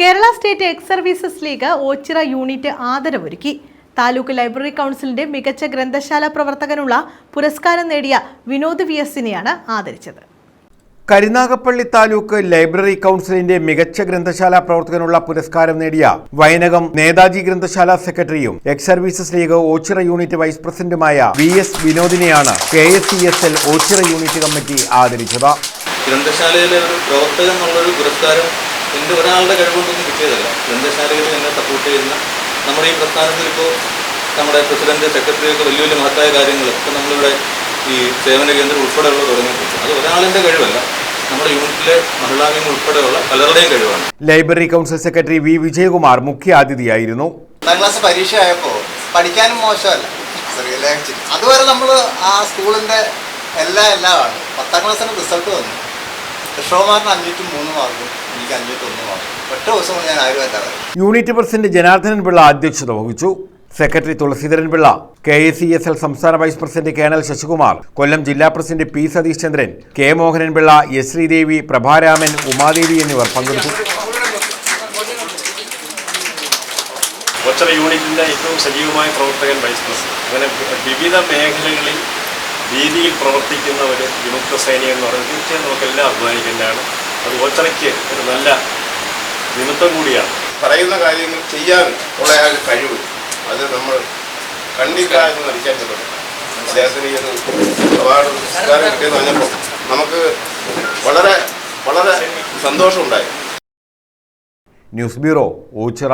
Kerala state ex services league Ochira unit ആദരവൊരുക്കി. Taluk library കൗൺസിലിന്റെ മികച്ച ഗ്രന്ഥശാല പ്രവർത്തകനുള്ള പുരസ്കാരം നേടിയ വിനോദ് വി എസിനെയാണ് ആദരിച്ചത്. കരുനാഗപ്പള്ളി താലൂക്ക് ലൈബ്രറി കൗൺസിലിന്റെ മികച്ച ഗ്രന്ഥശാല പ്രവർത്തകനുള്ള പുരസ്കാരം നേടിയ വയനകം നേതാജി ഗ്രന്ഥശാല സെക്രട്ടറിയും ex services league Ochira unit vice പ്രസിഡന്റുമായ V S വിനോദിനെയാണ് K S C S L Ochira unit committee ആദരിച്ചത്. ഗ്രന്ഥശാലയിലെ ഒരു പ്രവർത്തകൻ എന്നുള്ളൊരു പുരസ്കാരം എന്റെ ഒരാളുടെ കഴിവുകൊണ്ടൊന്നും കിട്ടിയതല്ല. ഗ്രന്ഥശാലയിൽ എന്നെ സപ്പോർട്ട് ചെയ്യുന്ന നമ്മുടെ ഈ പ്രസ്ഥാനത്തിൽ ഇപ്പോൾ നമ്മുടെ പ്രസിഡന്റ് സെക്രട്ടറി ഒക്കെ വലിയ വലിയ മഹത്തായ കാര്യങ്ങൾ ഇപ്പം നമ്മളിവിടെ ഈ സേവന കേന്ദ്രം ഉൾപ്പെടെയുള്ള തുടങ്ങിയിട്ടുണ്ട്. അത് ഒരാളിന്റെ കഴിവല്ല നമ്മുടെ യൂണിറ്റിലെ ഉൾപ്പെടെയുള്ള പലരുടെയും കഴിവാണ്. Library council secretary V. Vijayakumar മുഖ്യാതിഥിയായിരുന്നു. അതിഥിയായിരുന്നു ക്ലാസ് പരീക്ഷ ആയപ്പോൾ പഠിക്കാനും മോശമല്ല. അതുവരെ നമ്മൾ ആ സ്കൂളിന്റെ എല്ലാ എല്ലാമാണ് പത്താം ക്ലാസ്സിന് റിസൾട്ട് വന്നു. കൃഷ്ണകുമാറിന് അഞ്ഞൂറ്റി മൂന്ന് മാർക്കും എനിക്ക് അഞ്ഞൂറ്റി ഒന്ന് മാർക്കും. ഒറ്റ ദിവസം കൊണ്ട് ഞാൻ ആരും എത്താറ് യൂണിറ്റ് പ്രസിഡന്റ് ജനാർദ്ദനൻ പിള്ള അധ്യക്ഷത വഹിച്ചു. Secretary Thulaseedharan Pillai K A C S L സംസ്ഥാന vice president colonel Sasikumar Kollam ജില്ലാ president P Satheesh Chandran K Mohanan Pillai S Sreedevi Prabharaman Umadevi എന്നിവർ പങ്കെടുത്തു. ഒച്ചറ യൂണിറ്റിന്റെ ഏറ്റവും സജീവമായ പ്രവർത്തകൻ വൈസ് പ്രസിഡന്റ്. അങ്ങനെ വിവിധ മേഖലകളിൽ രീതിയിൽ പ്രവർത്തിക്കുന്ന ഒരു വിമുക്ത സേന എന്ന് പറയുന്നത് തീർച്ചയായും നമുക്കെല്ലാം അഭിമാനിക്കേണ്ടതാണ് അത് ഓച്ചറയ്ക്ക് ഒരു നല്ല നിമിത്തം കൂടിയാണ്. പറയുന്ന കാര്യങ്ങൾ ചെയ്യാൻ ഉള്ള ആ ഒരു കഴിവ്. അത് നമ്മൾ കണ്ടില്ല എന്ന് നടിക്കാൻ പറ്റും അദ്ദേഹത്തിന് ഈ ഒരു അവാർഡ് പുരസ്കാരം കിട്ടിയെന്ന് പറഞ്ഞപ്പോൾ നമുക്ക് വളരെ വളരെ സന്തോഷമുണ്ടായി. News bureau Ochira.